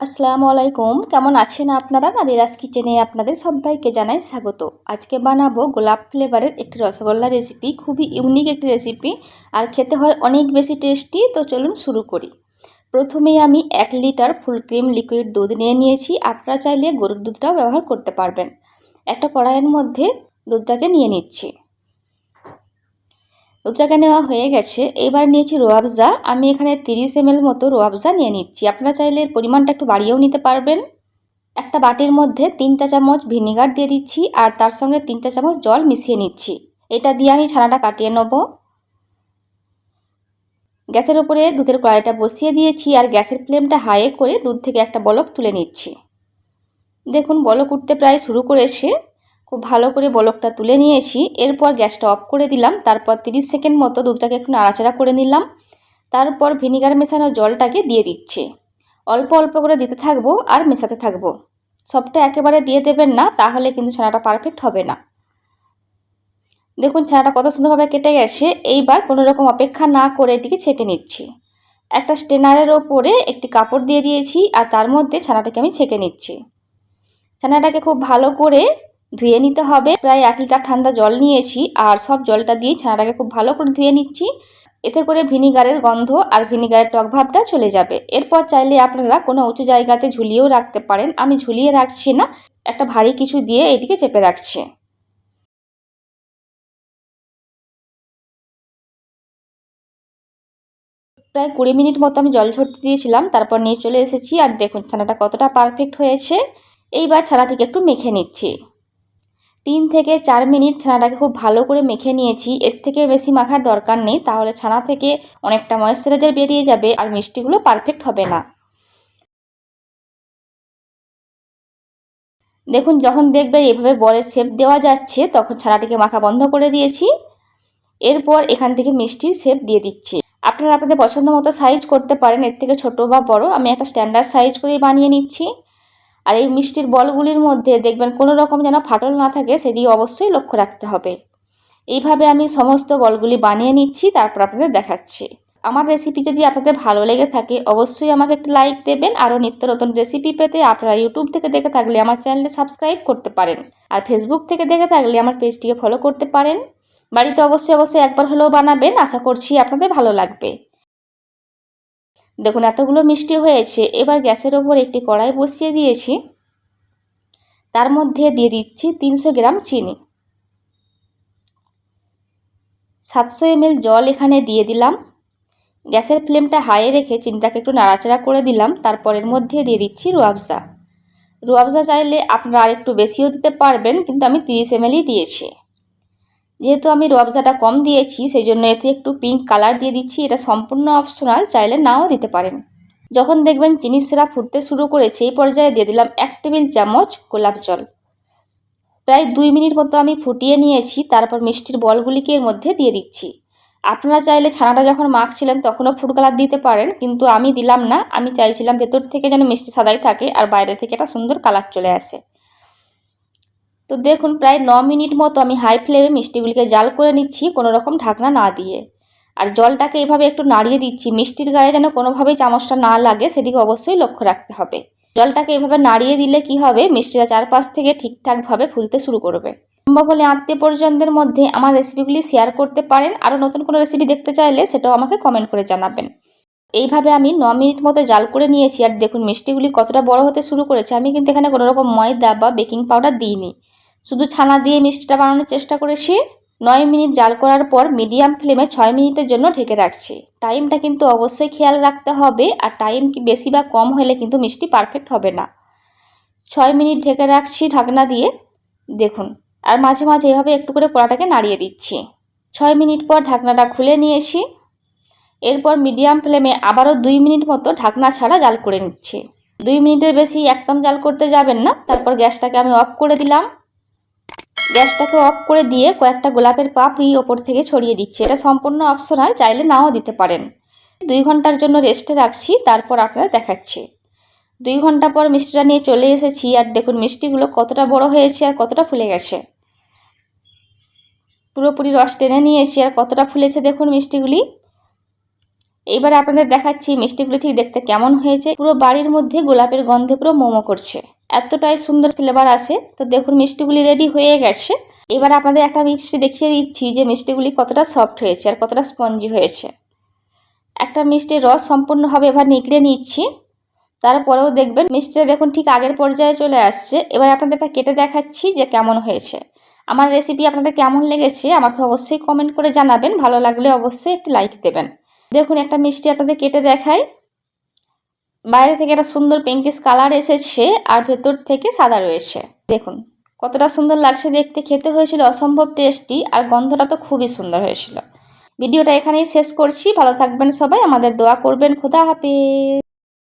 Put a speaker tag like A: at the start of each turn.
A: আসসালামু আলাইকুম। কেমন আছেন আপনারা? নাদিরাজ কিচেনে আপনাদের সবাইকে জানাই স্বাগত। আজকে বানাবো গোলাপ ফ্লেভারের একটি রসগোল্লা রেসিপি। খুবই ইউনিক একটি রেসিপি আর খেতে হয় অনেক বেশি টেস্টি। তো চলুন শুরু করি। প্রথমেই আমি এক লিটার ফুল ক্রিম লিকুইড দুধ নিয়ে নিয়েছি। আপনারা চাইলে গরুর দুধটাও ব্যবহার করতে পারবেন। একটা কড়াইয়ের মধ্যে দুধটাকে নিয়ে নিচ্ছি। দুধটাকে নেওয়া হয়ে গেছে। এবার নিয়েছি রোয়াবজা। আমি এখানে তিরিশ এম মতো রোয়াবজা নিয়ে নিচ্ছি। আপনারা চাইলে পরিমাণটা একটু বাড়িয়েও নিতে পারবেন। একটা বাটির মধ্যে তিন চা চামচ ভিনিগার দিয়ে দিচ্ছি আর তার সঙ্গে তিন চা চামচ জল মিশিয়ে নিচ্ছি। এটা দিয়ে আমি ছানাটা কাটিয়ে নেব। গ্যাসের ওপরে দুধের কড়াইটা বসিয়ে দিয়েছি আর গ্যাসের ফ্লেমটা হাইয়ে করে দুধ থেকে একটা বলক তুলে নিচ্ছি। দেখুন, বলক উঠতে প্রায় শুরু করেছে। খুব ভালো করে বলকটা তুলে নিয়েছি। এরপর গ্যাসটা অফ করে দিলাম। তারপর 30 সেকেন্ড মতো দুধটাকে একটু নাড়াচাড়া করে নিলাম। তারপর ভিনিগার মেশানো জলটাকে দিয়ে দিচ্ছে। অল্প অল্প করে দিতে থাকব আর মেশাতে থাকব। সবটা একেবারে দিয়ে দেবেন না, তাহলে কিন্তু ছানাটা পারফেক্ট হবে না। দেখুন, ছানাটা কত সুন্দরভাবে কেটে গেছে। এইবার কোনো রকম অপেক্ষা না করে এটিকে ছেঁকে নিচ্ছি। একটা স্টেনারের ওপরে একটি কাপড় দিয়ে দিয়েছি আর তার মধ্যে ছানাটাকে আমি ছেঁকে নিচ্ছি। ছানাটাকে খুব ভালো করে ধুয়ে নিতে হবে। প্রায় এক লিটার ঠান্ডা জল নিয়েছি আর সব জলটা দিয়ে ছানাটাকে খুব ভালো করে ধুয়ে নিচ্ছি। এতে করে ভিনিগারের গন্ধ আর ভিনিগারের টক ভাবটা চলে যাবে। এরপর চাইলে আপনারা কোনো উঁচু জায়গাতে ঝুলিয়েও রাখতে পারেন। আমি ঝুলিয়ে রাখছি না, একটা ভারী কিছু দিয়ে এটিকে চেপে রাখছি। প্রায় কুড়ি মিনিট মতো আমি জল ঝরতে দিয়েছিলাম, তারপর নিয়ে চলে এসেছি। আর দেখুন, ছানাটা কতটা পারফেক্ট হয়েছে। এইবার ছানাটিকে একটু মেখে নিচ্ছি। তিন থেকে চার মিনিট ছানাটাকে খুব ভালো করে মেখে নিয়েছি। এর থেকে বেশি মাখার দরকার নেই, তাহলে ছানা থেকে অনেকটা ময়েশ্চারাইজার বেরিয়ে যাবে আর মিষ্টিগুলো পারফেক্ট হবে না। দেখুন, যখন দেখবে এভাবে বলের শেপ দেওয়া যাচ্ছে, তখন ছানাটিকে মাখা বন্ধ করে দিয়েছি। এরপর এখান থেকে মিষ্টির শেপ দিয়ে দিচ্ছি। আপনারা আপনাদের পছন্দ মতো সাইজ করতে পারেন, এর থেকে ছোট বা বড়। আমি একটা স্ট্যান্ডার্ড সাইজ করেই বানিয়ে নিচ্ছি। আর এই মিষ্টির বলগুলির মধ্যে দেখবেন কোনো রকম যেন ফাটল না থাকে, সেদিকে অবশ্যই লক্ষ্য রাখতে হবে। এইভাবে আমি সমস্ত বলগুলি বানিয়ে নিচ্ছি, তারপর আপনাদের দেখাচ্ছি। আমার রেসিপি যদি আপনাদের ভালো লেগে থাকে, অবশ্যই আমাকে একটি লাইক দেবেন, আরও নিত্য নতুন রেসিপি পেতে আপনারা ইউটিউব থেকে দেখে থাকলে আমার চ্যানেলটি সাবস্ক্রাইব করতে পারেন। আর ফেসবুক থেকে দেখে থাকলে আমার পেজটিকে ফলো করতে পারেন। বাড়িতে অবশ্যই অবশ্যই একবার হলেও বানাবেন, আশা করছি আপনাদের ভালো লাগবে। দেখুন, এতগুলো মিষ্টি হয়েছে, এবার গ্যাসের ওপর একটি কড়াই বসিয়ে দিয়েছি। তার মধ্যে দিয়ে দিচ্ছি তিনশো গ্রাম চিনি। সাতশো এমএল জল এখানে দিয়ে দিলাম। গ্যাসের ফ্লেমটা হাইয়ে রেখে চিনিটাকে একটু নাড়াচাড়া করে দিলাম। তারপরের মধ্যে দিয়ে দিচ্ছি রুয়াবজা রুয়াবজা চাইলে আপনারা আর একটু বেশিও দিতে পারবেন, কিন্তু আমি তিরিশ এমএলই দিয়েছি। যেহেতু আমি রবজাটা কম দিয়েছি সেই জন্য এতে একটু পিঙ্ক কালার দিয়ে দিচ্ছি। এটা সম্পূর্ণ অপশনাল চাইলে নাও দিতে পারেন। যখন দেখবেন চিনি সেরা ফুটতে শুরু করেছে, এই পর্যায়ে দিয়ে দিলাম এক টেবিল চামচ গোলাপ জল। প্রায় দুই মিনিট মতো আমি ফুটিয়ে নিয়েছি, তারপর মিষ্টির বলগুলিকে এর মধ্যে দিয়ে দিচ্ছি। আপনারা চাইলে ছানাটা যখন মাখছিলেন, তখনও ফুড কালার দিতে পারেন, কিন্তু আমি দিলাম না। আমি চাইছিলাম ভেতর থেকে যেন মিষ্টি সাদাই থাকে, আর বাইরে থেকে একটা সুন্দর কালার চলে আসে। তো দেখুন, প্রায় ন মিনিট মতো আমি হাই ফ্লেমে মিষ্টিগুলিকে জাল করে নিচ্ছি কোনো রকম ঢাকনা না দিয়ে। আর জলটাকে এভাবে একটু নাড়িয়ে দিচ্ছি, মিষ্টির গায়ে যেন কোনোভাবেই চামচটা না লাগে, সেদিকে অবশ্যই লক্ষ্য রাখতে হবে। জলটাকে এভাবে নাড়িয়ে দিলে কি হবে, মিষ্টিটা চারপাশ থেকে ঠিকঠাকভাবে ফুলতে শুরু করবে। সম্ভব হলে আত্মীয় পরিজনদের মধ্যে আমার রেসিপিগুলি শেয়ার করতে পারেন। আরও নতুন কোনো রেসিপি দেখতে চাইলে সেটাও আমাকে কমেন্ট করে জানাবেন। এইভাবে আমি ন মিনিট মতো জাল করে নিয়েছি। আর দেখুন, মিষ্টিগুলি কতটা বড় হতে শুরু করেছে। আমি কিন্তু এখানে কোনো রকম ময়দা বা বেকিং পাউডার দিইনি। শুধু ছানা দিয়ে মিষ্টিটা বানানোর চেষ্টা করেছি। নয় মিনিট জাল করার পর মিডিয়াম ফ্লেমে ছয় মিনিটের জন্য ঢেকে রাখছি। টাইমটা কিন্তু অবশ্যই খেয়াল রাখতে হবে আর টাইম কি বেশি বা কম হলে কিন্তু মিষ্টি পারফেক্ট হবে না। ছয় মিনিট ঢেকে রাখছি ঢাকনা দিয়ে। দেখুন, আর মাঝে মাঝে এভাবে একটু করে কড়াটাকে নাড়িয়ে দিচ্ছি। ছয় মিনিট পর ঢাকনাটা খুলে নিয়েছি। এরপর মিডিয়াম ফ্লেমে আবারও দুই মিনিট মতো ঢাকনা ছাড়া জাল করে নিচ্ছি। দুই মিনিটের বেশি একদম জাল করতে যাবেন না। তারপর গ্যাসটাকে আমি অফ করে দিলাম। গ্যাসটাকে অফ করে দিয়ে কয়েকটা গোলাপের পাপড়ি ওপর থেকে ছড়িয়ে দিচ্ছি। এটা সম্পূর্ণ অপশনাল চাইলে নাও দিতে পারেন। দুই ঘণ্টার জন্য রেস্টে রাখছি, তারপর আপনারা দেখাচ্ছি। দুই ঘণ্টা পর মিষ্টিটা নিয়ে চলে এসেছি, আর দেখুন মিষ্টিগুলো কতটা বড় হয়েছে আর কতটা ফুলে গেছে। পুরোপুরি রস টেনে নিয়েছি, আর কতটা ফুলেছে দেখুন মিষ্টিগুলি। এইবারে আপনাদের দেখাচ্ছি মিষ্টিগুলি ঠিক দেখতে কেমন হয়েছে। পুরো বাড়ির মধ্যে গোলাপের গন্ধে পুরো মোমো করছে। এতটাই সুন্দর ফ্লেভার আসে তো দেখুন, মিষ্টিগুলি রেডি হয়ে গেছে। এবার আপনাদের একটা মিষ্টি দেখিয়ে দিচ্ছি যে মিষ্টিগুলি কতটা সফট হয়েছে আর কতটা স্পঞ্জি হয়েছে। একটা মিষ্টির রস সম্পূর্ণভাবে এবার নিকড়ে নিচ্ছি। তারপরেও দেখবেন, মিষ্টিটা দেখুন ঠিক আগের পর্যায়ে চলে আসছে। এবার আপনাদেরটা কেটে দেখাচ্ছি যে কেমন হয়েছে। আমার রেসিপি আপনাদের কেমন লেগেছে আমাকে অবশ্যই কমেন্ট করে জানাবেন। ভালো লাগলে অবশ্যই একটি লাইক দেবেন। দেখুন, একটা মিষ্টি আপনাদের কেটে দেখাই। বাইরে থেকে একটা সুন্দর পিঙ্কিশ কালার এসেছে আর ভেতর থেকে সাদা রয়েছে। দেখুন, কতটা সুন্দর লাগছে দেখতে। খেতে হয়েছিল অসম্ভব টেস্টি আর গন্ধটা তো খুবই সুন্দর হয়েছিল। ভিডিওটা এখানেই শেষ করছি। ভালো থাকবেন সবাই। আমাদের দোয়া করবেন। খোদা হাফেজ।